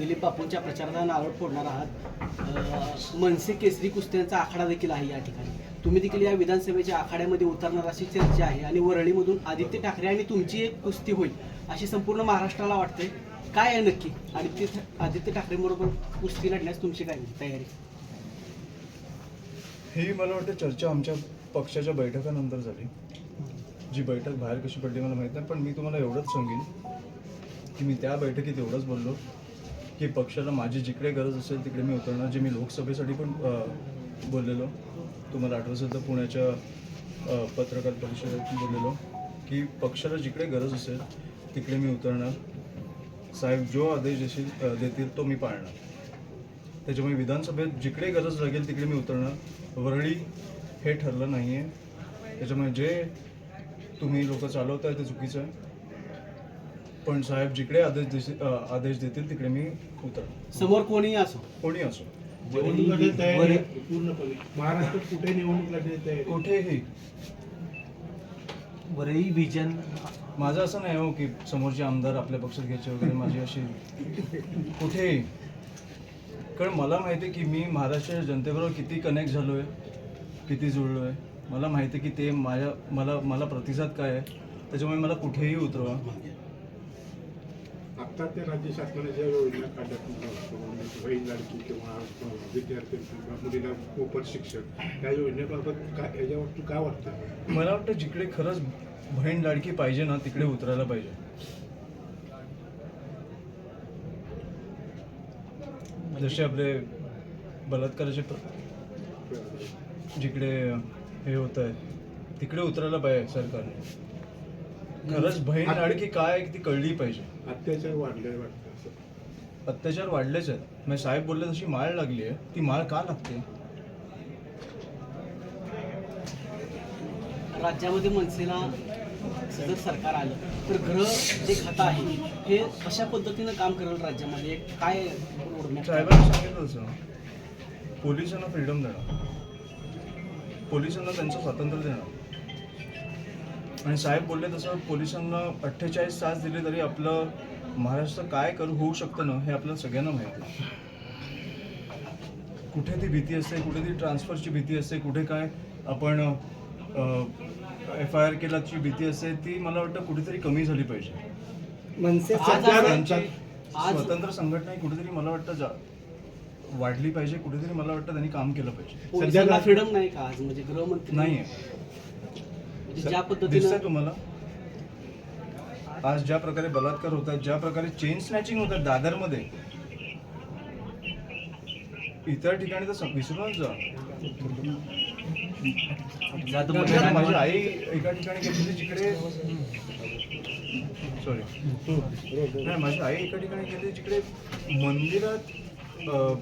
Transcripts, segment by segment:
दिलीप बापूंच्या प्रचाराला नारळ फोडणार आहात. मनसे केसरी कुस्त्यांचा आखाडा देखील आहे या ठिकाणी. तुम्ही देखील या विधानसभेच्या आखाड्यामध्ये उतरणार अशी चर्चा आहे आणि वरळीमधून आदित्य ठाकरे आणि तुमची एक कुस्ती होईल अशी संपूर्ण महाराष्ट्राला वाटते काय आहे नक्की? आदित्य आदित्य ठाकरेंबरोबर कुस्ती लढण्यास तुमची काय तयारी? ही मला वाटतं चर्चा आमच्या पक्षाच्या बैठकानंतर झाली. जी बैठक बाहेर कशी पडली मला माहीत नाही पण मी तुम्हाला एवढंच सांगेन की मी त्या बैठकीत एवढंच बोललो. की पक्षाला माझी जिकडे गरज असेल तिकडे मी उतरणार जे मी लोकसभेसाठी पण बोललेलो. तुम्हाला आठवत असेल तर पुण्याच्या पत्रकार परिषदेत बोललेलो की पक्षाला जिकडे गरज असेल तिकडे मी उतरणार. साहेब जो आदेश देशील देतील तो मी पाळणार. त्याच्यामुळे विधानसभेत जिकडे गरज लागेल तिकडे मी उतरणार. वरळी हे ठरलं नाही आहे त्याच्यामुळे जे तुम्ही लोक आहे ते चुकीचं आहे. पण साहेब जिकडे आदेश अ, आदेश देतील तिकडे मी उतरणार समोर कोणीही असो. कोणी असो. निवडणूक लढवण्याची तयारी आहे पूर्णपणे. महाराष्ट्रात कुठे निवडणूक लढण्याची तयारी आहे? कुठेही. वरळी विजन माझं असं नाही हो की समोरचे आमदार आपल्या पक्षात घ्यायचे वगैरे माझी अशी कुठेही. कारण मला माहिती आहे की मी महाराष्ट्राच्या जनतेबरोबर किती कनेक्ट झालो आहे किती जुळलो आहे मला माहिती आहे की ते माझ्या मला मला प्रतिसाद काय आहे त्याच्यामुळे मला कुठेही उतरवा. आता त्या राज्य शासनाने ज्या योजना काढल्यात म्हणजे बहीण लाडकी किंवा विद्यार्थी किंवा मुलीला मोफत शिक्षण त्या योजनेबाबत काय याच्यावर तू काय वाटतं? मला वाटतं जिकडे खरंच बहीण लाडकी पाहिजे ना तिकडे उतरायला पाहिजे. जसे आपले बलात्काराचे जिकडे हे होत आहे तिकडे उतरायला पाहिजे सरकारने. खरंच बहीण लाडकी काय आहे ती कळली पाहिजे? अत्याचार वाढले वाटतं असं. अत्याचार वाढलेच आहेत. म्हणजे साहेब बोलले तशी माळ लागली आहे. ती माळ का लागते? राज्यामध्ये मनसेला जर सरकार आलं तर ग्रह जे खातं आहे हे कशा पद्धतीनं काम करेल राज्यामध्ये? काय roadmap? साहेबांनी सांगितलं तसं पोलिसांना फ्रीडम देणार पोलिसांना त्यांचं स्वातंत्र्य देणार आणि साहेब बोलले तसं पोलिसांना अठ्ठेचाळीस तास दिले तरी आपलं महाराष्ट्र काय करू होऊ शकतं ना हे आपल्याला सगळ्यांना माहिती आहे. कुठे ती भीती असते कुठे ती ट्रान्सफरची भीती असते कुठे काय आपण एफ आय आर केल्याची भीती असते ती मला वाटतं कुठेतरी कमी झाली पाहिजे. मनसे स्वतंत्र संघटना ही कुठेतरी मला वाटतं जा वाढली पाहिजे कुठेतरी मला वाटतं त्यांनी काम केलं पाहिजे. फ्रीडम नाही का आज? म्हणजे गृहमंत्री नाहीये. म्हणजे ज्या पद्धतीनं तुम्हाला? आज ज्या प्रकारे बलात्कार होत आहेत ज्या प्रकारे चेन स्नॅचिंग होत आहेत दादरमध्ये इतर ठिकाणी तर सं- विसरूनच जा. माझी आई एका ठिकाणी गेली जिकडे सॉरी नाही माझी आई एका ठिकाणी गेली जिकडे मंदिरात अ,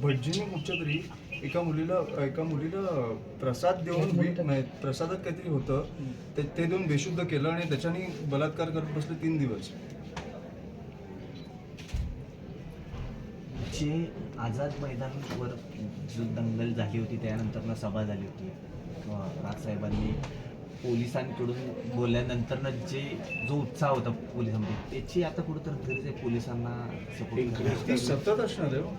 भटजीने कुठच्या तरी एका मुलीला एका मुलीला प्रसाद देऊन नाही, प्रसादात काहीतरी होतं. ते ते देऊन बेशुद्ध केलं आणि त्याच्याने बलात्कार करत बसले तीन दिवस. जे आझाद मैदानावर जो दंगल झाली होती त्यानंतर सभा झाली होती. किंवा राजसाहेबांनी पोलिसांकडून बोलल्यानंतर जे जो उत्साह होता पोलिसांमध्ये त्याची आता कुठंतरी गरज आहे पोलिसांना सपोर्ट ती सतत असणार आहे हो.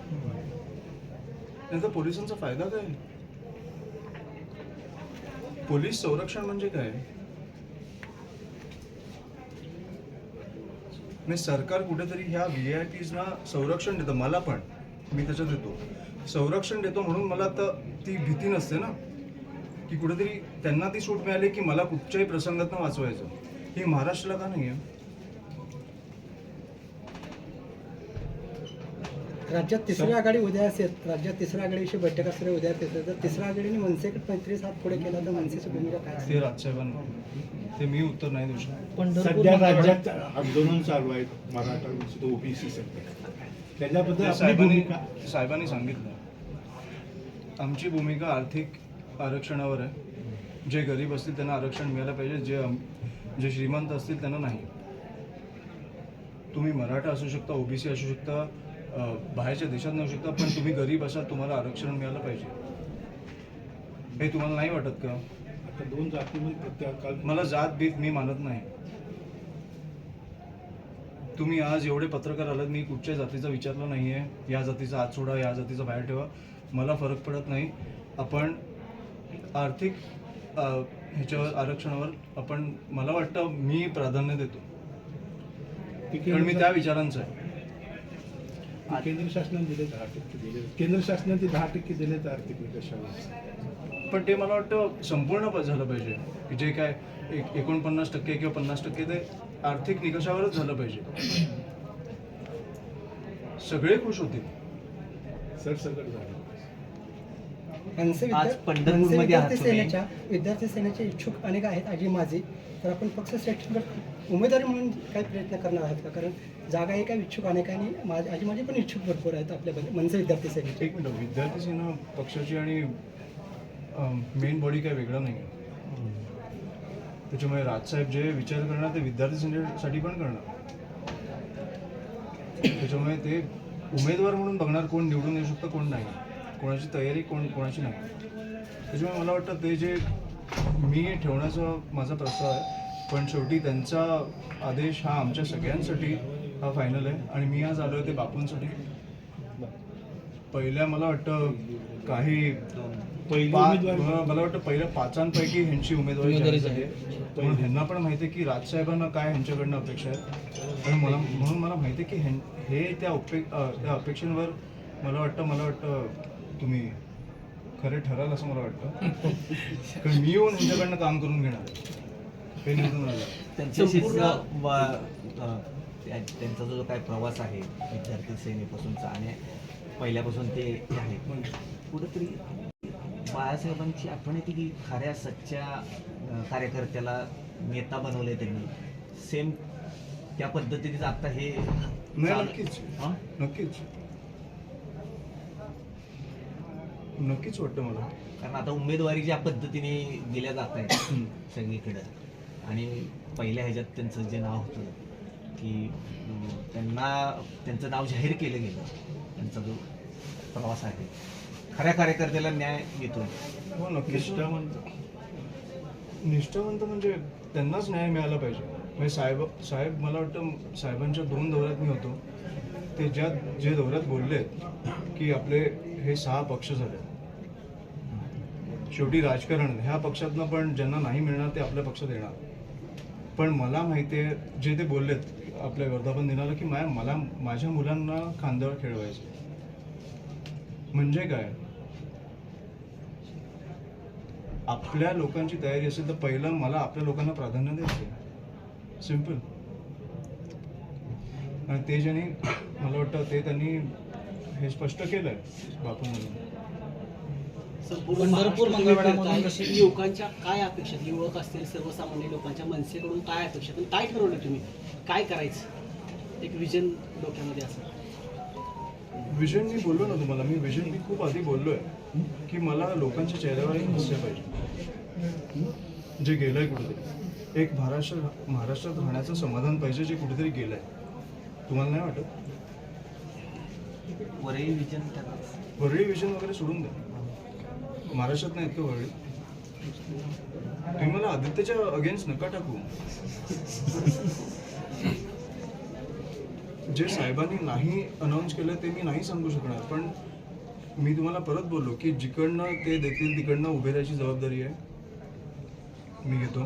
नंतर पोलिसांचा फायदा काय? पोलीस संरक्षण म्हणजे काय? नाही सरकार कुठेतरी ह्या व्ही आय पीजना संरक्षण देतं मला पण. मी त्याच्यात देतो. संरक्षण देतो म्हणून मला तर ती भीती नसते ना. की कुठेतरी त्यांना ती सूट मिळाली की मला कुठच्याही प्रसंगातनं वाचवायचं. ही महाराष्ट्राला का नाही आहे राज्यात तिसरी आघाडी उद्या असेल राज्यात तिसऱ्या आघाडीविषयी बैठक असणार उद्या असेल तर तिसऱ्या आघाडीने मनसेकडे पंचवीस हात पुढे केला तर मनसेची भूमिका काय असेल? ते राजसाहेबांना ते मी उत्तर नाही देऊ शकत. सध्या राज्यात आंदोलन चालू आहेत मराठा ओबीसी त्याच्याबद्दल ते आपली साहेबांनी भूमिका? साहेबांनी सांगितलं. आमची भूमिका आर्थिक आरक्षणावर आहे. जे गरीब असतील त्यांना आरक्षण मिळालं पाहिजे जे अम- जे श्रीमंत असतील त्यांना नाही. तुम्ही मराठा असू शकता ओबीसी असू शकता बाहेरच्या देशात नसू शकता पण तुम्ही गरीब असाल तुम्हाला आरक्षण मिळालं पाहिजे. हे तुम्हाला नाही वाटत का? आता दोन जातीमध्ये काल मला जात बीत मी मानत नाही. तुम्ही आज एवढे पत्रकार आलात मी कुठच्या जातीचा विचारलं नाही आहे या जातीचा आत सोडा या जातीचा बाहेर ठेवा. मला फरक पडत नाही. आपण आर्थिक ह्याच्यावर आरक्षणावर आपण मला वाटतं मी प्राधान्य देतो. कारण मी त्या विचारांचा आहे. केंद्र शासनाने दिले दहा टक्के दिले. केंद्र शासनाने ते दहा टक्के दिले तर आर्थिक निकषावर पण ते मला वाटतं संपूर्ण झालं पाहिजे. जे काय एक एकोणपन्नास टक्के किंवा पन्नास टक्के ते आर्थिक निकषावरच झालं पाहिजे. सगळे खुश होतील. सरसकट झालं. मनसे आज विद्या- पंढरपूरमध्ये मनसे आहात विद्यार्थी तुम्ही. सेनेच्या विद्यार्थी सेनेचे इच्छुक अनेक आहेत आजी माझी तर आपण पक्ष सेक्शनवर उमेदवारी म्हणून काही प्रयत्न करणार आहात का? कारण जागा एका इच्छुक अनेक आणि माझी आजी माझी पण इच्छुक भरपूर आहेत आपल्यामध्ये मनसे विद्यार्थी सेनेचे. एक मिनिट विद्यार्थी सेना पक्षाची आणि मेन बॉडी काय वेगळं नाही आहे त्याच्यामुळे राजसाहेब जे विचार करणार ते विद्यार्थी सेनेसाठी पण करणार. त्याच्यामुळे ते उमेदवार म्हणून बघणार कोण निवडून येऊ शकतं कोण नाही. कोणाची तयारी कोण कोणाची नाही. त्याच्यामुळे मला वाटतं ते जे मी ठेवण्याचा माझा प्रस्ताव आहे पण शेवटी त्यांचा आदेश हा आमच्या सगळ्यांसाठी हा फायनल आहे आणि मी आज आलो आहे ते बापूंसाठी. पहिल्या मला वाटतं काही मला वाटतं पहिल्या पाचांपैकी ह्यांची उमेदवारी आहे. म्हणून ह्यांना पण माहिती आहे की राजसाहेबांना काय ह्यांच्याकडनं अपेक्षा आहेत आणि मला म्हणून मला माहिती आहे की हे त्या उपे त्या अपेक्षांवर मला वाटतं मला वाटतं तुम्ही खरे ठराल असं मला वाटतं. कारण मी येऊन ह्यांच्याकडनं काम करून घेणार आहे. हे निवडून आलं त्यांच्याशी त्यांचा जो काय प्रवास आहे विद्यार्थी सेनेपासूनचा आणि पहिल्यापासून ते आहे कुठंतरी बाळासाहेबांची आठवण येते की खऱ्या सच्च्या कार्यकर्त्याला नेता बनवले त्यांनी. सेम त्या पद्धतीने आता हे नाही नक्कीच. हां? नक्कीच. नक्कीच वाटतं मला. कारण आता उमेदवारी ज्या पद्धतीने दिल्या जात आहेत. सगळीकडं आणि पहिल्या ह्याच्यात त्यांचं जे नाव होतं की त्यांना त्यांचं नाव जाहीर केलं गेलं त्यांचा जो प्रवास आहे खऱ्या कार्यकर्त्याला न्याय मिळतोय. हो नक्कीच. निष्ठावंत. निष्ठावंत म्हणजे त्यांनाच न्याय मिळाला पाहिजे. म्हणजे साहेब साहेब मला वाटतं साहेबांच्या दोन दौऱ्यात मी होतो. ते ज्या जे दौऱ्यात बोलले की आपले हे सहा पक्ष झाले शेवटी राजकारण ह्या पक्षातनं पण ज्यांना नाही मिळणार ते आपल्या पक्षात येणार. पण मला माहिती आहे जे ते बोललेत आपल्या वर्धापन दिनाला की माया मला माझ्या मुलांना खांद्यावर खेळवायचं. म्हणजे काय? आपल्या लोकांची तयारी असेल तर पहिलं मला आपल्या लोकांना प्राधान्य द्यायचं सिंपल आणि ते ज्यांनी मला वाटतं ते त्यांनी हे स्पष्ट केलंय बापू म्हणून पंढरपूर मंगळवेढ्यामध्ये युवकांच्या काय अपेक्षा आहेत? युवक असतील सर्वसामान्य लोकांच्या मनसेकडून काय अपेक्षा काय ठरवलं तुम्ही? काय करायचं? एक विजन डोक्यामध्ये असं. विजन मी बोललो ना तुम्हाला. मी विजन मी खूप आधी बोललोय की मला लोकांच्या चेहऱ्यावर एक हास्य पाहिजे. जे गेलंय कुठेतरी. एक महाराष्ट्र महाराष्ट्रात राहण्याचं समाधान पाहिजे जे कुठेतरी गेलंय. तुम्हाला नाही वाटत? वरही विजन त्याला वरळी विजन वगैरे सोडून द्या. महाराष्ट्रात नाही इतकं वळले तुम्ही मला आदित्यच्या अगेन्स्ट नका टाकू. जे साहेबांनी नाही अनाऊन्स केलं ते मी नाही सांगू शकणार. पण मी तुम्हाला परत बोललो की जिकडनं ते देतील तिकडनं उभे राहायची जबाबदारी आहे. मी घेतो.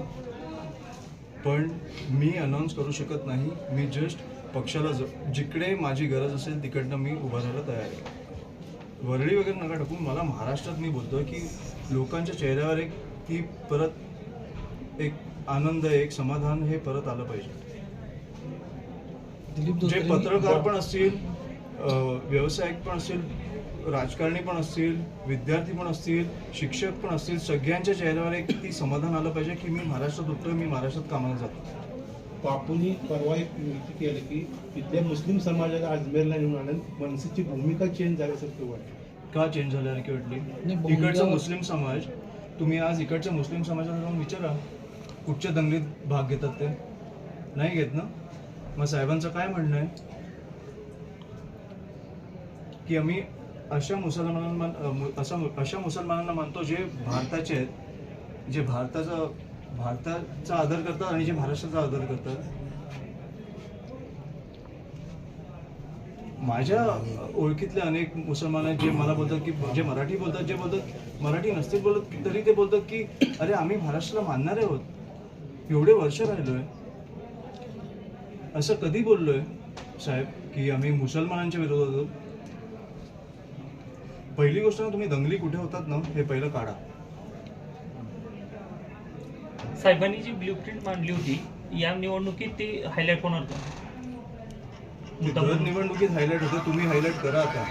पण मी अनाऊन्स करू शकत नाही. मी जस्ट पक्षाला ज जिकडे माझी गरज असेल तिकडनं मी उभा राहायला तयार आहे. वरळी वगैरे नका टाकून मला महाराष्ट्रात मी बोलतोय की लोकांच्या चेहऱ्यावर एक ती परत एक आनंद एक समाधान हे परत आलं पाहिजे. जे पत्रकार पण असतील व्यावसायिक पण असतील राजकारणी पण असतील विद्यार्थी पण असतील शिक्षक पण असतील सगळ्यांच्या चेहऱ्यावर एक ती समाधान आलं पाहिजे की मी महाराष्ट्रात उठतोय मी महाराष्ट्रात कामाला जातो बापूंनी परवा एक केलं की इथल्या मुस्लिम समाजाला अजमेरला नेऊन आणून मनसेची भूमिका चेंज झाल्यासारखं वाटतं? का चेंज झाल्यासारखी वाटली? इकडचा मुस्लिम समाज तुम्ही आज इकडच्या मुस्लिम समाजाला जाऊन विचारा कुठच्या दंगलीत भाग घेतात ते? नाही घेत ना? मग साहेबांचं काय म्हणणं आहे? की आम्ही अशा मुसलमानांना अशा मुसलमानांना मानतो जे भारताचे आहेत जे भारताचा भारताचा आदर करतात आणि जे महाराष्ट्राचा आदर करतात. माझ्या ओळखीतले अनेक मुसलमान आहेत जे मला बोलतात की जे मराठी बोलतात जे बोलतात मराठी नसतील बोलत तरी ते बोलतात की अरे आम्ही महाराष्ट्राला मानणारे आहोत. एवढे वर्ष राहिलोय. असं कधी बोललोय साहेब की आम्ही मुसलमानांच्या विरोधात आहोत? पहिली गोष्ट ना तुम्ही दंगली कुठे होतात ना हे पहिलं काढा. साहेबांनी जी ब्ल्यूप्रिंट मांडली होती या निवडणुकीत ते हायलाईट होणार का दर निवडणुकीत हायलाईट होतं तुम्ही हायलाईट करा आता.